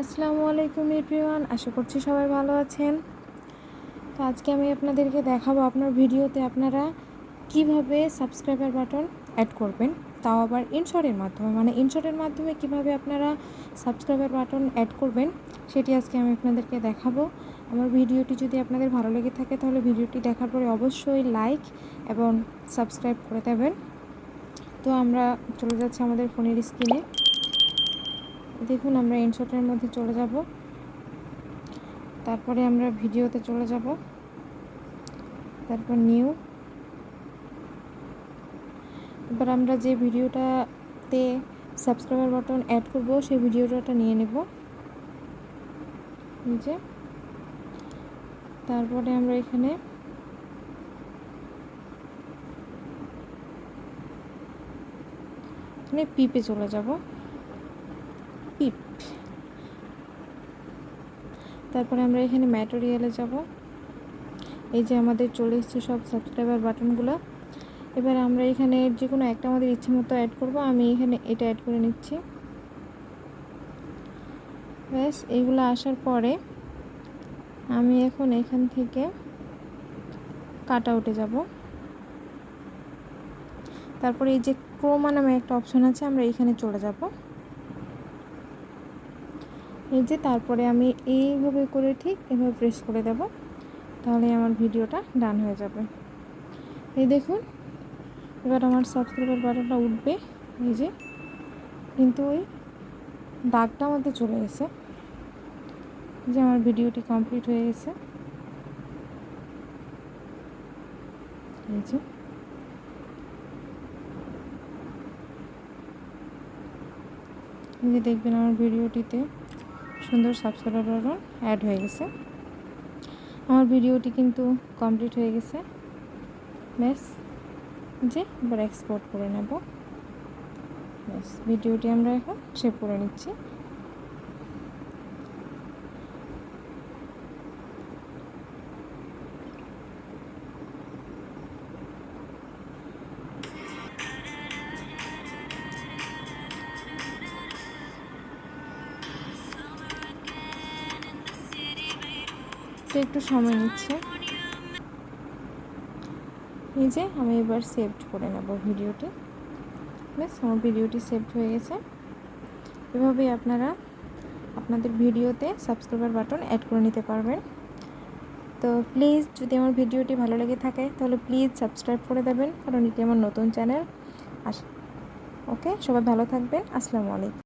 আসসালামু আলাইকুম এভরিওয়ান, আশা করছি সবাই ভালো আছেন। তো আজকে আমি আপনাদেরকে দেখাবো আপনার ভিডিওতে আপনারা কীভাবে সাবস্ক্রাইবার বাটন অ্যাড করবেন, তাও আবার ইনশটের মাধ্যমে। মানে ইনশটের মাধ্যমে কীভাবে আপনারা সাবস্ক্রাইবার বাটন অ্যাড করবেন, সেটি আজকে আমি আপনাদেরকে দেখাবো। আমার ভিডিওটি যদি আপনাদের ভালো লেগে থাকে, তাহলে ভিডিওটি দেখার পরে অবশ্যই লাইক এবং সাবস্ক্রাইব করে দেবেন। তো আমরা চলে যাচ্ছি আমাদের ফোনের স্ক্রিনে দেখুন, আমরা ইনশটের মধ্যে চলে যাব। তারপরে আমরা ভিডিওতে চলে যাব। তারপর নিউ এবার আমরা যে ভিডিওটাতে সাবস্ক্রাইবার বাটন অ্যাড করব, সেই ভিডিওটা নিয়ে নেব। নিচে তারপরে আমরা এখানে এখানে পিপে চলে যাব। পিপ তারপরে আমরা এখানে ম্যাটেরিয়ালে যাব। এই যে আমাদের চলে এসছে সব সাবস্ক্রাইবার বাটনগুলো। এবার আমরা এখানে যে কোনো একটা আমাদের ইচ্ছে মতো অ্যাড করব। আমি এখানে এটা অ্যাড করে নিচ্ছি। ব্যাস, এইগুলো আসার পরে আমি এখন এখান থেকে কাট আউটে যাব। তারপরে এই যে ক্রোমা নামে একটা অপশন আছে, আমরা এখানে চলে যাব। এই যে তারপরে আমি এইভাবে করে ঠিক এভাবে প্রেস করে দেব, তাহলে আমার ভিডিওটা ডান হয়ে যাবে। এই দেখুন, এবার আমার সাবস্ক্রাইবার বাটনটা উঠবে, এই যে। কিন্তু ওই দাগটা আমাদের চলে গেছে যে আমার ভিডিওটি কমপ্লিট হয়ে গেছে। এই যে। যে দেখবেন আমার ভিডিওটিতে সুন্দর সাবস্ক্রাইবারও অ্যাড হয়ে গেছে। আমার ভিডিওটি কিন্তু কমপ্লিট হয়ে গেছে। ব্যাস, যে এবার এক্সপোর্ট করে নেব। ব্যাস ভিডিওটি আমরা এখন সেভ করে নিচ্ছি। তো একটু সময় নিচ্ছে। এই যে আমি এবার সেভড করে নেব ভিডিওটি। ব্যাস, আমার ভিডিওটি সেভড হয়ে গেছে। এভাবেই আপনারা আপনাদের ভিডিওতে সাবস্ক্রাইবার বাটন অ্যাড করে নিতে পারবেন। তো প্লিজ যদি আমার ভিডিওটি ভালো লেগে থাকে, তাহলে প্লিজ সাবস্ক্রাইব করে দেবেন, কারণ এটি আমার নতুন চ্যানেল আস ওকে সবাই ভালো থাকবেন। আসসালামু আলাইকুম।